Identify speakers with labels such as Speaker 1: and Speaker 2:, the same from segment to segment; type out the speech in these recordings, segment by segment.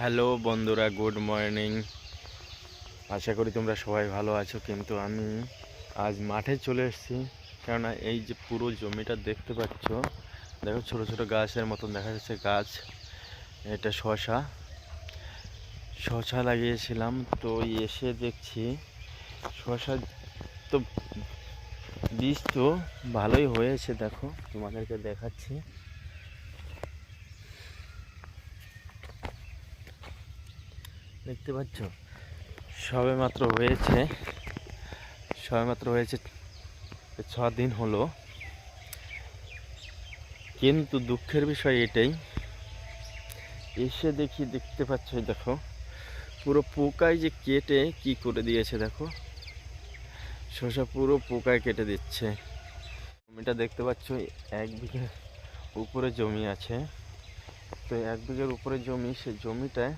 Speaker 1: Hello বন্ধুরা, good morning. আশা করি তোমরা সবাই ভালো আছো, কিন্তু আমি আজ মাঠে চলে এসেছি। কেননা এই যে পুরো জমিটা দেখতে পাচ্ছ, দেখো ছোট ছোট গাছের মতন দেখা যাচ্ছে, গাছ, এটা শশা। শশা লাগিয়েছিলাম, তো এসে দেখছি শশা তো বীজ তো ভালোই হয়েছে, দেখো তোমাদেরকে দেখাচ্ছি। দেখতে পাচ্ছ? সবে মাত্র হয়েছে, সবে মাত্র হয়েছে ছ দিন হলো। কিন্তু দুঃখের বিষয় এটাই, এসে দেখি দেখতে পাচ্ছ দেখো, পুরো পোকায় যে কেটে কি করে দিয়েছে দেখো। শসা পুরো পোকায় কেটে দিচ্ছে। জমিটা দেখতে পাচ্ছ, এক বিঘে উপরে জমি আছে। তো এক বিঘের উপরে জমি, সে জমিটায়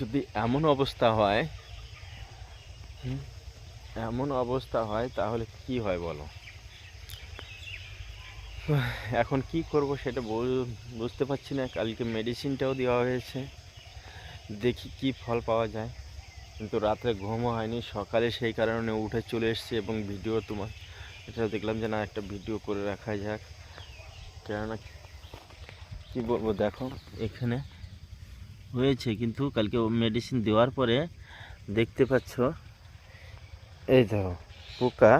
Speaker 1: যদি এমন অবস্থা হয় এমন অবস্থা হয়, তাহলে কি হয় বলো? এখন কি করব সেটা বুঝতে পারছি না। কালকে মেডিসিনটাও দেওয়া হয়েছে। দেখি কি ফল পাওয়া যায়। কিন্তু রাত্রে ঘুমও হয়নি। সকালে সেই কারণে উঠে চলে এসেছি এবং ভিডিও তোমার, এটা দেখলাম যে না, একটা ভিডিও করে রাখা যাক। কেননা, কি বলব দেখো, এখানে হয়েছে, কিন্তু কালকে মেডিসিন দেওয়ার পরে দেখতে পাচ্ছ, এই দেখো, পোকা।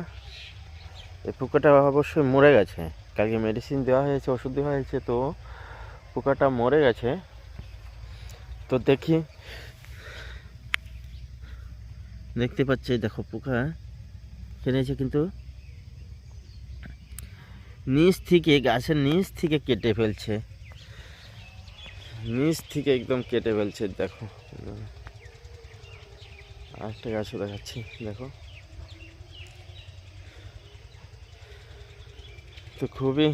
Speaker 1: এই পোকাটা অবশ্যই মরে গেছে। কালকে মেডিসিন দেওয়া হয়েছে, ওষুধ দেওয়া হয়েছে, তো পোকাটা মরে গেছে। তো দেখি, দেখতে পাচ্ছি দেখো, পোকা কেটেছে কিন্তু নিচ থেকে, গাছের নিচ থেকে কেটে ফেলছে। নিচ থেকে একদম কেটে ফেলছে, দেখো। আরেকটা গাছও দেখাচ্ছি, দেখো। তো খুবই,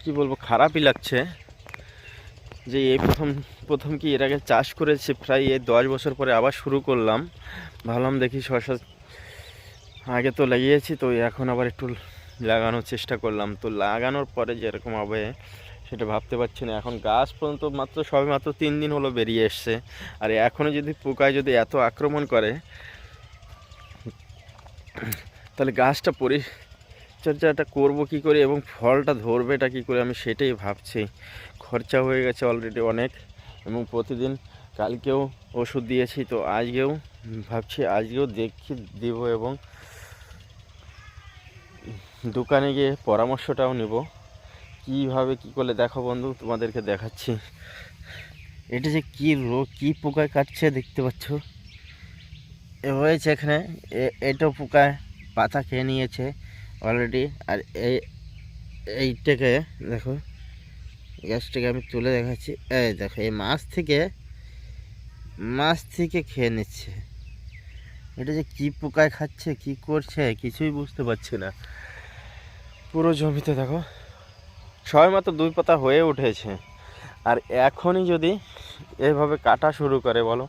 Speaker 1: কি বলব, খারাপই লাগছে যে এই প্রথম প্রথম কি এর আগে চাষ করেছি, প্রায় এই দশ বছর পরে আবার শুরু করলাম। ভাবলাম দেখি শশা আগে তো লাগিয়েছি, তো এখন আবার একটু লাগানোর চেষ্টা করলাম। তো লাগানোর পরে যেরকম হবে সেটা ভাবতে পারছি না। এখন গাছ পর্যন্ত মাত্র সবে মাত্র তিন দিন হলো বেরিয়ে এসছে। আর এখনও যদি পোকায় যদি এত আক্রমণ করে, তাহলে গাছটা পরিচর্যাটা করব কি করে এবং ফলটা ধরবেটা কি করে আমি সেটাই ভাবছি। খরচা হয়ে গেছে অলরেডি অনেক এবং প্রতিদিন কালকেও ওষুধ দিয়েছি, তো আজকেও ভাবছি আজকেও দেখি দিব এবং দোকানে গিয়ে পরামর্শটাও নেব। কীভাবে কি করলে? দেখো বন্ধু, তোমাদেরকে দেখাচ্ছি। এটা যে কি রোগ, কি পোকায় কাটছে দেখতে পাচ্ছ? এ হয়েছে এখানে, এ- এটাও পোকায়, পাতা খেয়ে নিয়েছে অলরেডি আর এই, এইটাকে দেখো, গ্যাসটাকে আমি তুলে দেখাচ্ছি। এই দেখো, এই মাছ থেকে মাছ থেকে খেয়ে নিচ্ছে। এটা যে কি পোকায় খাচ্ছে, কি করছে, কিছুই বুঝতে পারছি না। পুরো জমিতে দেখো সবাই মাত্র দুই পাতা হয়ে উঠেছে। আর এখনই যদি এইভাবে কাটা শুরু করে বলো,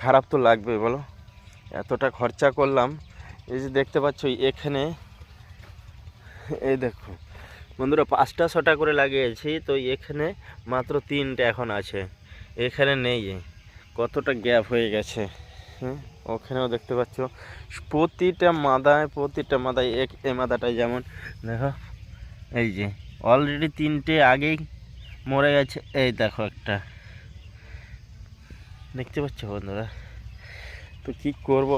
Speaker 1: খারাপ তো লাগবে বলো। এতটা খরচা করলাম, এই যে দেখতে পাচ্ছ এখানে, এই দেখো। বন্ধুরা, পাঁচটা ছটা করে লাগিয়েছি, তো এখানে মাত্র তিনটে এখন আছে। এখানে নেই। কতটা গ্যাপ হয়ে গেছে। হ্যাঁ ওখানেও দেখতে পাচ্ছ, প্রতিটা মাদায় প্রতিটা মাদায় এক এই মাদাটায় যেমন, দেখো, এই যে। অলরেডি তিনটে আগেই মরে গেছে। এই দেখো একটা। দেখতে পাচ্ছ বন্ধুরা? তো কি করব?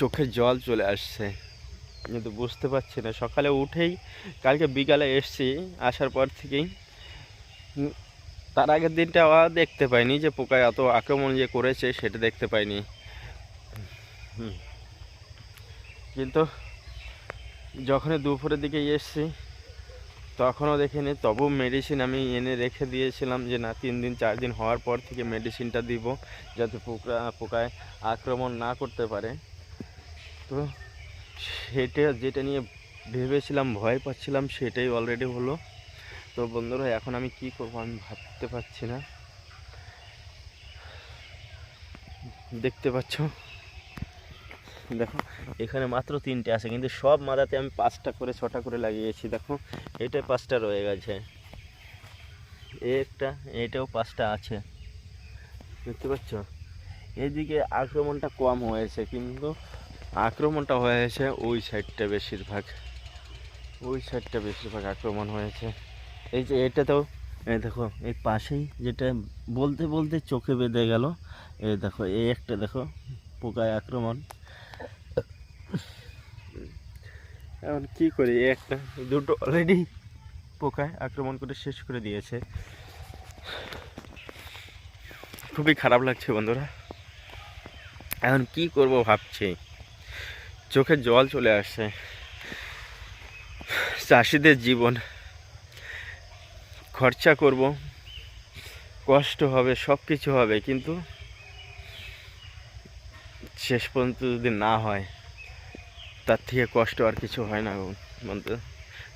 Speaker 1: চোখে জল চলে আসছে। কিন্তু বুঝতে পারছি না। সকালে উঠেই কালকে বিকালে এসছি, আসার পর থেকেই। তার আগের দিনটা আবার দেখতে পাইনি যে পোকায় এত আক্রমণ যে করেছে সেটা দেখতে পাইনি। কিন্তু যখনই দুপুরের দিকে এসছি তখনও দেখিনি, তবু মেডিসিন আমি এনে রেখে দিয়েছিলাম যে, না, তিন দিন, চার দিন হওয়ার পর থেকে মেডিসিনটা দিব যাতে পোকা, পোকায় আক্রমণ না করতে পারে। তো সেটা, যেটা নিয়ে ভেবেছিলাম, ভয় পাচ্ছিলাম, সেটাই অলরেডি হলো। তো বন্ধুরা, এখন আমি কি করব আমি ভাবতে পারছি না। দেখতে পাচ্ছ? দেখো, এখানে মাত্র তিনটে আছে, কিন্তু সব মাদাতে আমি পাঁচটা করে, ছটা করে লাগিয়েছি, দেখো। এটা পাঁচটা রয়ে গেছে। একটা, এটাও পাঁচটা আছে। দেখতে পাচ্ছ? এদিকে আক্রমণটা কম হয়েছে, কিন্তু আক্রমণটা হয়েছে ওই সাইডটা বেশিরভাগ। ওই সাইডটা বেশিরভাগ আক্রমণ হয়েছে। এই যে এটাতেও এই দেখো, এই পাশেই যেটা বলতে বলতে চোখে বেঁধে গেল এই দেখো, এই একটা দেখো, পোকায় আক্রমণ। এখন কি করি? একটা, দুটো অলরেডি পোকায় আক্রমণ করে শেষ করে দিয়েছে। খুবই খারাপ লাগছে বন্ধুরা। এখন কি করব ভাবছি? চোখে জল চলে আসছে। চাষিদের জীবন। খরচা করব। কষ্ট হবে সব কিছু হবে, কিন্তু শেষ পর্যন্ত যদি না হয় তার থেকে কষ্ট আর কিছু হয় না বন্ধু।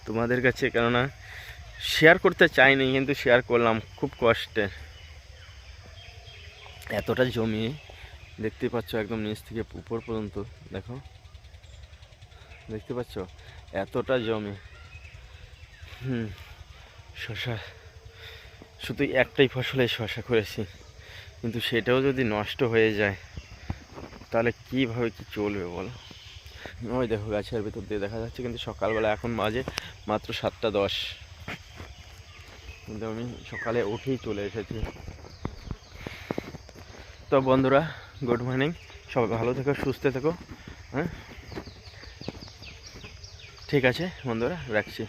Speaker 1: তোমাদের কাছে কেননা শেয়ার করতে চাইনি, কিন্তু শেয়ার করলাম খুব কষ্টে। এতটা জমি দেখতে পাচ্ছ একদম নিচ থেকে উপর পর্যন্ত, দেখো। দেখতে পাচ্ছ? এতটা জমি। হুম, শশা, শুধু একটাই ফসলে শশা করেছি, কিন্তু সেটাও যদি নষ্ট হয়ে যায়, তাহলে কীভাবে কি চলবে বলো? ওই দেখো গাছের ভিতর দিয়ে দেখা যাচ্ছে, কিন্তু সকালবেলা এখন মাঝে মাত্র সাতটা দশ। কিন্তু আমি সকালে উঠেই চলে এসেছি। তো বন্ধুরা গুড মর্নিং সবাই ভালো থেকো, সুস্থ থেকো হ্যাঁ? ঠিক আছে বন্ধুরা, রাখছি।